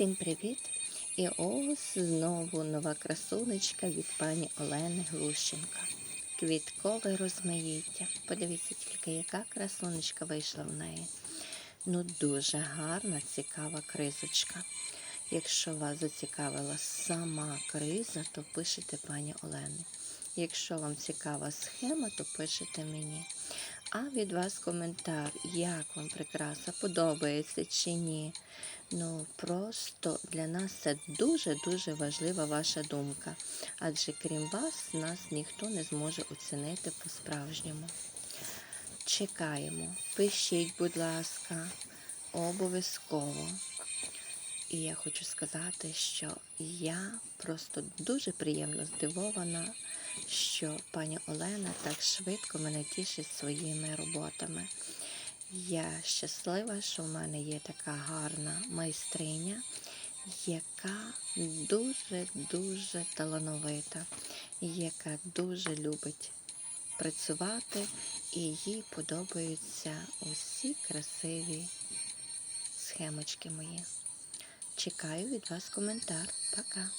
Всім привіт! І ось знову нова красунечка від пані Олени Глущенко. Квіткове розмаїття. Подивіться тільки, яка красунечка вийшла в неї. Ну, дуже гарна, цікава кризочка. Якщо вас зацікавила сама криза, то пишете пані Олені. Якщо вам цікава схема, то пишете мені. А від вас коментар, як вам прикраса, подобається чи ні. Ну просто для нас це дуже-дуже важлива ваша думка. Адже крім вас, нас ніхто не зможе оцінити по-справжньому. Чекаємо, пишіть, будь ласка, обов'язково. І я хочу сказати, що я просто дуже приємно здивована, що пані Олена так швидко мене тішить своїми роботами. Я щаслива, що в мене є така гарна майстриня, яка дуже-дуже талановита, яка дуже любить працювати, і їй подобаються усі красиві схемочки мої. Чекаю від вас коментар. Пока.